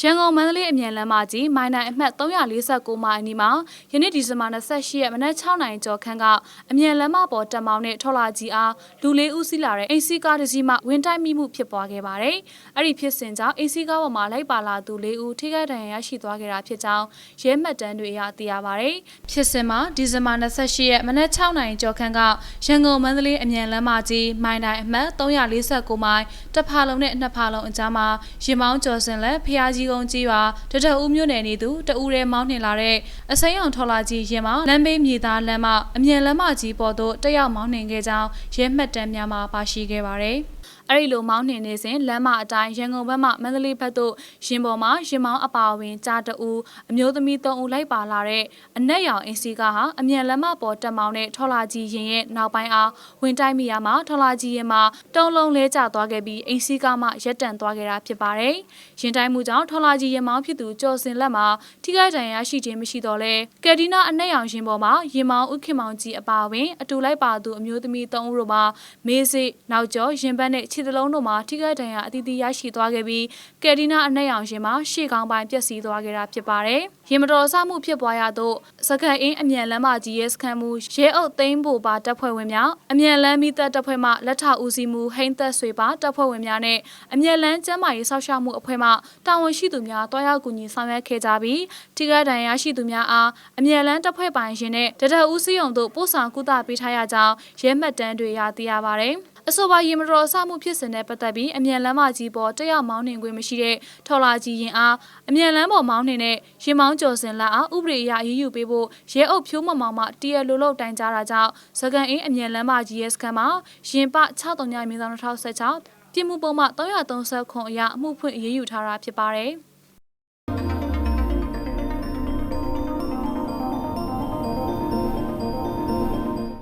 ရန်ကုန်မန္တလေးအမြန်လမ်းမကြီးမိုင်နိုင်အမှတ်349မိုင်အနီးမှာယနေ့ဒီဇင်ဘာ28ရက်မနက်6နာရီကျော်ခန့်ကအမြန်လမ်းမပေါ်တက်မောင်းနဲ့ထော်လာကြီးအားလူလေးဦးစီးလာတဲ့အိမ်စီကားတစ်စီးမှဝင်တိုက်မိမှုဖြစ်ပွားခဲ့ပါတယ်။အဲ့ဒီဖြစ်စဉ်ကြောင့်အိမ်စီကားပေါ်မှာလိုက်ပါလာသူလေးဦးထိခိုက်ဒဏ်ရာရရှိသွားခဲ့တာဖြစ်ကြောင်းရဲမှတ်တမ်းတွေအရသိရပါတယ်။ဖြစ်စဉ်မှာဒီဇင်ဘာ28ရက်မနက်6နာရီကျော်ခန့်ကရန်ကုန်မန္တလေးအမြန်လမ်းမကြီးမိုင်နိုင်အမှတ်349မိုင်တစ်ဖာလုံးနဲ့နှစ်ဖာလုံးအကြားမှာရင်မောင်းကျော်စင်လက်ဖျားကြီးကုန်းကြီးရွာတတအူးမြို့နယ်နေသူတအူးရဲမောင်းနှင်လာတဲ့အစိမ်းအောင်ထော်လာကြီးရင်မောင်းလမ်းဘေးမြေသားလမ်းမအမြန်လမ်းမကြီးပေါ်သို့တက်ရောက်မောင်းနှင်ခဲ့ကြောင်းရဲမှတ်တမ်းများမှာပါရှိခဲ့ပါတယ်။အဲ့ဒီလိုမောင်းနှင်နေစဉ်လမ်းမအတိုင်းရန်ကုန်ဘက်မှမန္တလေးဘက်သို့ရင်ပေါ်မှာရင်မောင်းအပါအဝင်ကြားတအူးအမျိုးသမီး၃ဦးလိုက်ပါလာတဲ့အနက်ရောင်အင်းစီကားဟာအမြန်လမ်းမပေါ်တက်မောင်းတဲ့ထော်လာကြီးရင်ရဲ့နောက်ပိုင်းအားဝင်တိုက်မိရမှာထော်လာကြီးရင်မှာတုံးလုံးလဲကျသွားခဲ့ပြီးအင်းစီကားမှရက်တန့်သွားခဲ့တာဖြစ်ပါတယ်။ရင်တိုက်မှုကြောင့်ထော်လာကြီးရင်မောင်းဖြစ်သူကျော်စင်လက်မှာထိခိုက်ဒဏ်ရာရှိခြင်းမရှိတော့လဲကယ်ဒီနာအနက်ရောင်ရင်ပေါ်မှာရင်မောင်းဥခင်မောင်ကြီးအပါအဝင်အတူလိုက်ပါသူအမျိုးသမီး၃ဦးတို့မှာမေးစိနောက်ကျော်ရင်ဘတ်နဲ့ခြေသလုံးတို့မှာထိခိုက်ဒဏ်ရာအသီးသီးရရှိသွားခဲ့ပြီးကယ်ဒီနာအနက်ရောင်ရင်မှာရှေ့ကောင်းပိုင်းပျက်စီးသွားခဲ့တာဖြစ်ပါတယ်။ရင်မတော်ဆမှုဖြစ်ပွားရသောစကန်အင်းအမြန်လမ်းမကြီးရဲစခန်းမှုရဲအုပ်သိန်းဘူပါတပ်ဖွဲ့ဝင်များအမြန်လမ်းမိသက်တပ်ဖွဲ့မှလက်ထောက်ဦးစီးမှုဟိန်းသက်ဆွေပါတပ်ဖွဲ့ဝင်များနဲ့အမြန်လမ်းကျန်းမာရေးစောင့်ရှောက်မှုအဖွဲ့မှတာဝန်ရှိသူများတွားရောက်ကူညီဆောင်ရွက်ခဲ့ကြပြီးထိခိုက်ဒဏ်ရာရှိသူများအားအမြန်လမ်းတပ်ဖွဲ့ပိုင်ရှင်နဲ့တတဦးစီးရုံတို့ပို့ဆောင်ကုသပေးထားရကြောင်းရဲမှတ်တမ်းတွေရသိရပါတယ်။အဆိုပါရေမတော်အဆမှုဖြစ်စဉ်နဲ့ပတ်သက်ပြီးအမြန်လမ်းမကြီးပေါ်တက်ရောက်မောင်းနှင်ခွင့်မရှိတဲ့ထော်လာကြီးရင်အားအမြန်လမ်းပေါ်မောင်းနှင်တဲ့ရင်မောင်းကျော်စင်လက်အားဥပဒေအရအရေးယူပေးဖို့ရဲအုပ်ဖြိုးမမောင်မှတရလိုလို့တိုင်ကြားတာကြောင့်စကန်အင်းအမြန်လမ်းမကြီးရဲစခန်းမှာရင်ပ63ညမြေဆောင်2016 ပြည်မှုပုံမှ330ခွန်အရအမှုဖွင့်အရေးယူထားတာဖြစ်ပါတယ်။